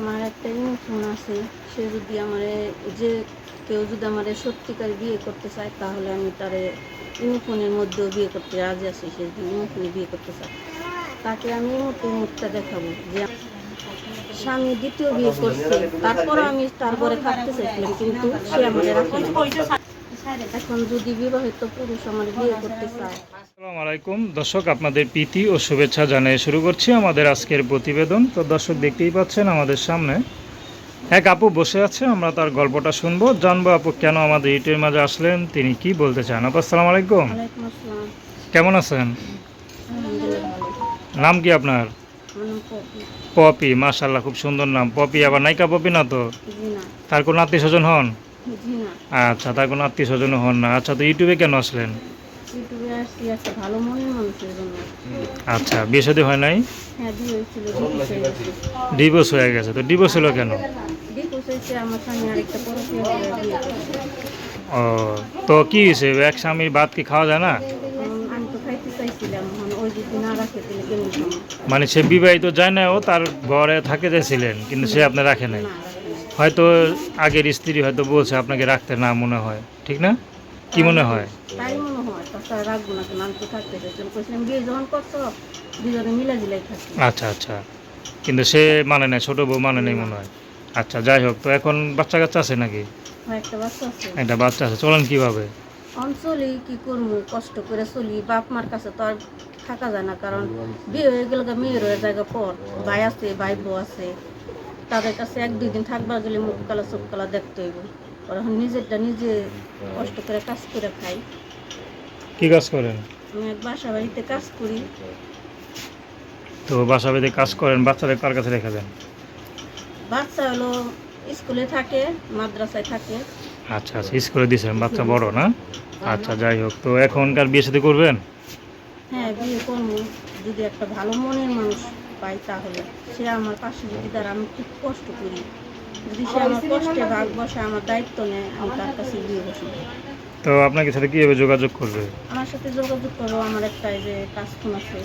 আমার একটা ফোন আছে, সে যদি আমার, যে কেউ যদি আমার সত্যিকার বিয়ে করতে চায়, তাহলে আমি তারে ইউনিফোনের মধ্যেও বিয়ে করতে রাজি আছি, সে যদি ইউনিফোনে বিয়ে করতে চায়। তাকে আমি এই মুখটা দেখাবো যে স্বামী দ্বিতীয় বিয়ে করছে, তারপরও আমি তারপরে থাকতে চাইছিলাম, কিন্তু সে আমার রাখে আলাইকুম। দর্শক আপনাদের প্রীতি ও শুভেচ্ছা জানিয়ে শুরু করছি আমাদের আজকের প্রতিবেদন। তো দর্শক দেখতেই পাচ্ছেন আমাদের সামনে এক আপু বসে আছে আমরা তার গল্পটা শুনব। জানব আপু কেন আমাদের ইটের মাঝে আসলেন তিনি কি বলতে চান? আপু আসসালামু আলাইকুম। কেমন আছেন? নাম কি আপনার? পপি। মাশাল্লাহ খুব সুন্দর নাম। পপি আবার নায়িকা পপি না তো? তার কোনো আত্মীয় স্বজন হন? আচ্ছা তার কোনো আত্মীয় স্বজন হন না। আচ্ছা তো ইউটিউবে কেন আসলেন? আচ্ছা বিয়ে শাদী হয় নাই? ডিভোর্স হয়ে গেছে। হয়ে গেছে তো ডিভোর্স হলো কেন? ও তো কি হয়েছে? এক স্বামীর ভাত কি খাওয়া যায় না? এখন আমি তো খাইতে চাইছিলাম এখন ওই যদি না রাখে তাহলে কেমন খাব? মানে সে বিবাহিত যায় না ও তার ঘরে থাকে চাইছিলেন কিন্তু সে আপনি রাখে নাই। হয়তো আগের স্ত্রী হয়তো বলছে আপনাকে রাখতে না মনে হয়। ঠিক না? কি মনে হয়? তাই মনে হয়। তাছাড়া রাখব না কেন আমি তো থাকতে চাইছিলাম কইছিলাম বিয়ে যখন করছ দুজনে মিলা জিলাই থাকি আচ্ছা আচ্ছা। কিন্তু সে মানে নাই ছোটো বউ মানে নেই মনে হয়। আচ্ছা যাই হোক তো এখন বাচ্চা কাচ্চা আছে নাকি? হয় একটা বাচ্চা আছে। একটা বাচ্চা আছে চলেন কীভাবে? অঞ্চলে কি করব? কষ্ট করে চলি। বাপ মার কাছে তো আর থাকা যায় না কারণ বিয়ে হয়ে গেলে মেয়ের হয়ে জায়গা পর ভাই আছে ভাই বউ আছে। তাদের কাছে এক দুই দিন থাকবার গেলে মুখ কালা চোখ কালা দেখতে হইব। এখন নিজেরটা নিজে কষ্ট করে কাজ করে খাই কি কাজ করেন? আমি এক বাসা বাড়িতে কাজ করি। তো বাসা বেঁধে কাজ করেন বাচ্চাদের কার কাছে রেখে দেন? বাচ্চা হলো স্কুলে থাকে মাদ্রাসায় থাকে। আচ্ছা আচ্ছা স্কুলে দিয়েছেন বাচ্চা বড় না? আচ্ছা যাই হোক তো এখনকার বিয়ে সাথে করবেন? হ্যাঁ বিয়ে করব। যদি একটা ভালো মনের মানুষ। পাই তাহলে। সে আমার পাশে যদি তার আমি খুব কষ্ট করি। যদি সে আমার কষ্টে ভাগ বসে আমার দায়িত্ব নেয় আমি তার কাছে বিয়ে বসবো তো আপনাকে সাথে কীভাবে যোগাযোগ করবে? আমার সাথে যোগাযোগ করো আমার একটা এই যে টাচফোন আছে।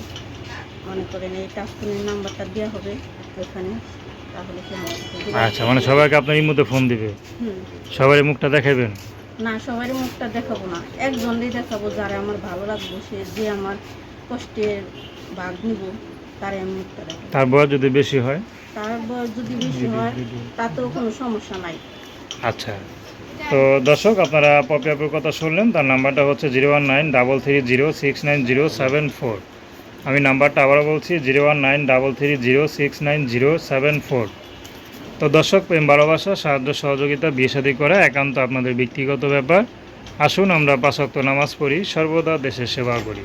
মনে করেন এই টাচফোনের নাম্বারটা দেওয়া হবে ওখানে তাহলে আচ্ছা মানে সবাইকে আপনার এই মধ্যে ফোন দিবে? সবাই মুখটা দেখাবেন না সবারই মুখটা দেখাবো না। একজনই দেখাবো যারা আমার ভালো লাগবো সে যে আমার কষ্টের ভাগ নিব। তারে আমি বয়স যদি বেশি হয়? তার বয়স যদি বেশি হয় তাতেও কোনো সমস্যা নাই। আচ্ছা। তো দর্শক আপনারা পপি আপুর কথা শুনলেন তার নাম্বারটা হচ্ছে zero one nine double three zero six nine zero seven four. আমি নাম্বারটা আবারও বলছি zero one nine double three zero six nine zero seven four. তো দর্শক প্রেম ভালোবাসা সাহায্য সহযোগিতা বিয়ে শাদী করা একান্ত আপনাদের ব্যক্তিগত ব্যাপার। আসুন আমরা পাঁচক্ত নামাজ পড়ি সর্বদা দেশের সেবা করি।